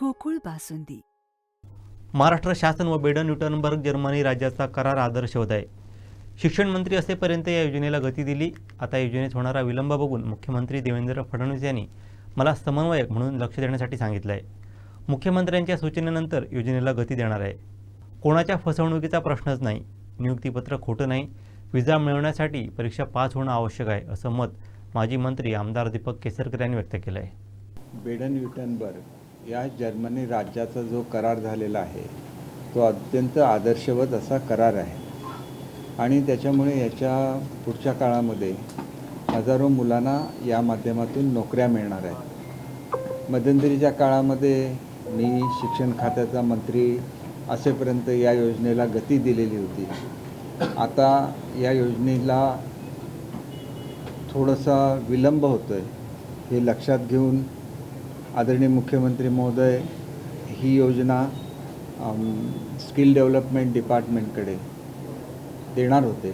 गोकुळ बासुंदी. महाराष्ट्र शासन व Baden न्यूटनबर्ग Germany राज्याचा करार आदर्श होत आहे. शिक्षण मंत्री असेपर्यंत या योजनेला गती दिली. आता योजनेत होणारा विलंब बघून मुख्यमंत्री देवेंद्र फडणवीस यांनी मला समन्वयक म्हणून लक्ष देण्यासाठी सांगितलं आहे मुख्यमंत्र्यांच्या सूचनेनंतर योजनेला गती देणार आहे. कोणाच्या फसवणुकीचा प्रश्नच नाही. नियुक्तीपत्र खोटं नाही. विजा मिळवण्यासाठी परीक्षा पास होणं आवश्यक आहे असं मत माजी मंत्री आमदार दीपक केसरकर यांनी व्यक्त केलं आहे बेडन व्युटनबर्ग या जर्मनी राज्याचा जो करार झालेला आहे तो अत्यंत आदर्शवत असा करार आहे. आणि त्याच्यामुळे याच्या पुढच्या काळामध्ये हजारो मुलांना या माध्यमातून नोकऱ्या मिळणार आहेत. मध्यंतरीच्या काळामध्ये मी शिक्षण खात्याचा मंत्री असेपर्यंत या योजनेला गती दिलेली होती. आता या योजनेला थोडासा विलंब होतो आहे हे लक्षात घेऊन आदरणीय मुख्यमंत्री महोदय ही योजना स्किल डेव्हलपमेंट डिपार्टमेंटकडे देणार होते.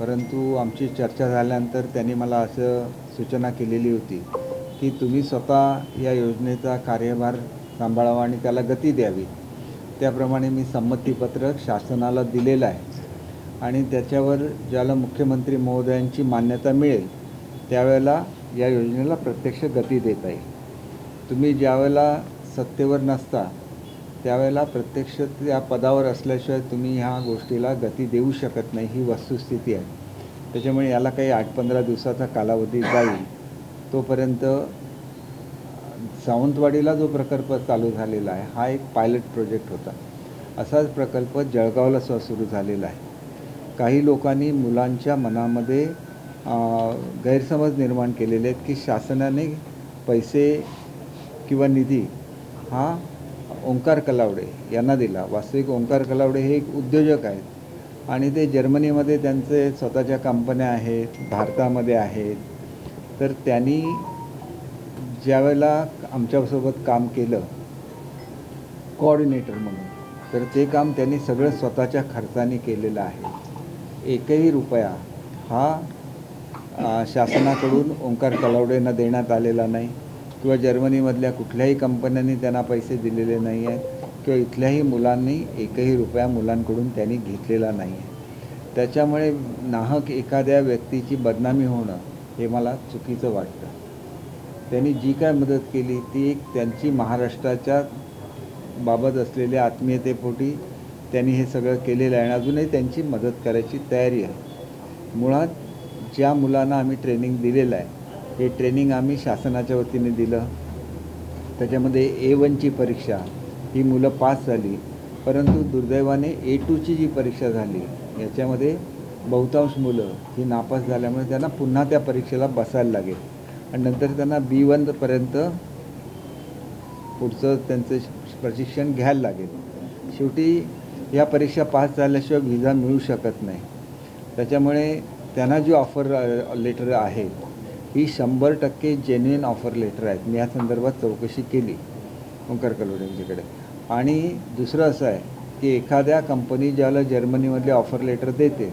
परंतु आमची चर्चा झाल्यानंतर त्यांनी मला असं सूचना केलेली होती की तुम्ही स्वतः या योजनेचा कार्यभार सांभाळावा आणि त्याला गती द्यावी. त्याप्रमाणे मी संमतीपत्रक शासनाला दिलेलं आहे आणि त्याच्यावर ज्याला मुख्यमंत्री महोदयांची मान्यता मिळेल त्यावेळेला या योजनेला प्रत्यक्ष गती देता येईल. तुम्ही ज्यावेळेला सत्तेवर नसता त्यावेळेला प्रत्यक्ष त्या पदावर असल्याशिवाय तुम्ही ह्या गोष्टीला गती देऊ शकत नाही ही वस्तुस्थिती आहे. त्याच्यामुळे याला काही आठ पंधरा दिवसाचा कालावधी जाईल. तोपर्यंत सावंतवाडीला जो प्रकल्प चालू झालेला आहे हा एक पायलट प्रोजेक्ट होता. असाच प्रकल्प जळगावला सुद्धा सुरू झालेला आहे. काही लोकांनी मुलांच्या मनामध्ये गैरसमज निर्माण केलेले आहेत की शासनाने पैसे किंवा निधी हा ओंकार कलावडे यांना दिला. वास्तविक ओंकार कलावडे हे एक उद्योजक आहेत. आणि ते जर्मनीमध्ये त्यांचे स्वतःच्या कंपन्या आहेत भारतामध्ये आहेत. तर त्यांनी ज्यावेळेला आमच्यासोबत काम केलं कोऑर्डिनेटर म्हणून तर ते काम त्यांनी सगळं स्वतःच्या खर्चाने केलेलं आहे. एकही रुपया हा शासनाकडून ओंकार कलावडेंना देण्यात आलेला नाही. किंवा जर्मनीमधल्या कुठल्याही कंपन्यांनी त्यांना पैसे दिलेले नाही आहेत किंवा इथल्याही मुलांनी एकही रुपया मुलांकडून त्यांनी घेतलेला नाही आहे. त्याच्यामुळे नाहक एखाद्या व्यक्तीची बदनामी होणं हे मला चुकीचं वाटतं. त्यांनी जी काय मदत केली ती एक त्यांची महाराष्ट्राच्या बाबत असलेल्या आत्मीयतेपोटी त्यांनी हे सगळं केलेलं आहे आणि अजूनही त्यांची मदत करायची तयारी आहे. मुळात ज्या मुलांना आम्ही ट्रेनिंग दिलेलं आहे हे ट्रेनिंग आम्ही शासनाच्या वतीने दिलं. त्याच्यामध्ये ए वनची परीक्षा ही मुलं पास झाली. परंतु दुर्दैवाने ए टूची जी परीक्षा झाली याच्यामध्ये बहुतांश मुलं ही नापास झाल्यामुळे त्यांना पुन्हा त्या परीक्षेला बसायला लागेल. आणि नंतर त्यांना बी वनपर्यंत पुढचं त्यांचं प्रशिक्षण घ्यायला लागेल. शेवटी या परीक्षा पास झाल्याशिवाय व्हिजा मिळू शकत नाही. त्याच्यामुळे त्यांना जी ऑफर लेटर आहे ही शंभर टक्के जेन्युइन ऑफर लेटर आहेत. मी या संदर्भात चौकशी केली ओंकार कलोडे यांच्याकडे आणि दुसरं असं आहे की एखाद्या कंपनी ज्याला जर्मनीमधले ऑफर लेटर देते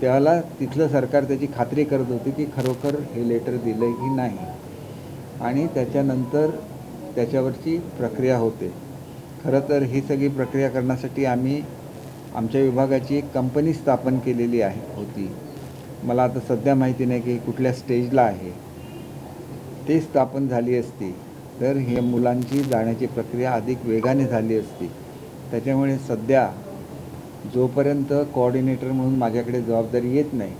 त्याला तिथलं सरकार त्याची खात्री करत होती की खरोखर हे लेटर दिलं आहे की नाही. आणि त्याच्यानंतर त्याच्यावरची प्रक्रिया होते. खरं तर ही सगळी प्रक्रिया करण्यासाठी आम्ही आमच्या विभागाची एक कंपनी स्थापन केलेली आहे होती. मला आता सध्या माहिती नाही की कुठल्या स्टेजला आहे. ते स्थापन झाली असती तर हे मुलांची जाण्याची प्रक्रिया अधिक वेगाने झाली असती. त्याच्यामुळे सध्या जोपर्यंत कोऑर्डिनेटर म्हणून माझ्याकडे जबाबदारी येत नाही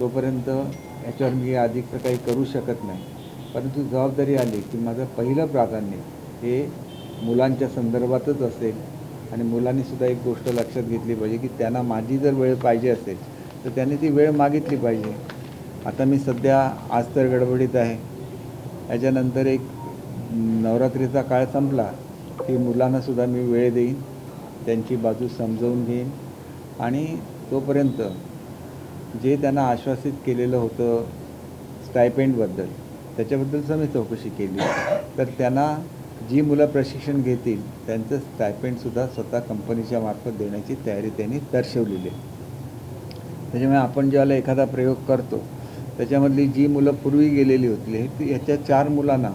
तोपर्यंत याच्यावर मी अधिक काही करू शकत नाही. परंतु जबाबदारी आली की माझं पहिलं प्राधान्य हे मुलांच्या संदर्भातच असेल. आणि मुलांनीसुद्धा एक गोष्ट लक्षात घेतली पाहिजे की त्यांना माझी जर वेळ पाहिजे असेल तर त्यांनी ती वेळ मागितली पाहिजे. आता मी सध्या आज तर गडबडीत आहे. याच्यानंतर एक नवरात्रीचा काळ संपला की मुलांनासुद्धा मी वेळ देईन त्यांची बाजू समजवून घेईन आणि तोपर्यंत जे त्यांना आश्वासित केलेलं होतं स्टायपेंडबद्दल त्याच्याबद्दलचं मी चौकशी केली. तर त्यांना जी मुलं प्रशिक्षण घेतील त्यांचं स्टायपेंडसुद्धा स्वतः कंपनीच्या मार्फत देण्याची तयारी त्यांनी दर्शवलेली आहे. त्याच्यामुळे आपण ज्याला एखादा प्रयोग करतो त्याच्यामधली जी मुलं पूर्वी गेलेली होती ती याच्या चार मुलांना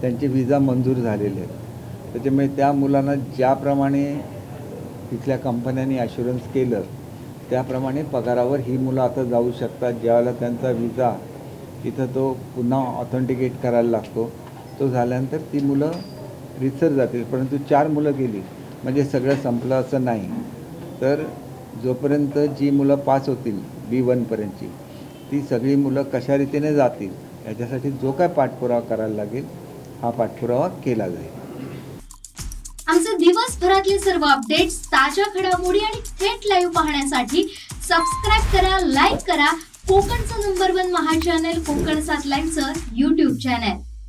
त्यांचे विजा मंजूर झालेले आहेत. त्याच्यामुळे त्या मुलांना ज्याप्रमाणे तिथल्या कंपन्यांनी ॲश्युरन्स केलं त्याप्रमाणे पगारावर ही मुलं आता जाऊ शकतात. ज्यावेळेला त्यांचा विजा तिथं तो पुन्हा ऑथेंटिकेट करायला लागतो तो झाल्यानंतर ती मुलं रिसर जातील. परंतु चार मुलं गेली म्हणजे सगळं संपलं असं नाही. तर जोपर्यंत जी मुलं पास होतील बी वनपर्यंतची ती सगळी मुलं कशा रीतीने जातील याच्यासाठी जो काय पाठपुरावा करायला लागेल हा पाठपुरावा केला जाईल. आमचे दिवसभरातले सर्व अपडेट्स ताज्या घडामोडी आणि थेट लाईव्ह पाहण्यासाठी सबस्क्राईब करा लाईक करा. कोकणचं number one Maha channel Kokan सात लाईव्हचं युट्यूब चॅनल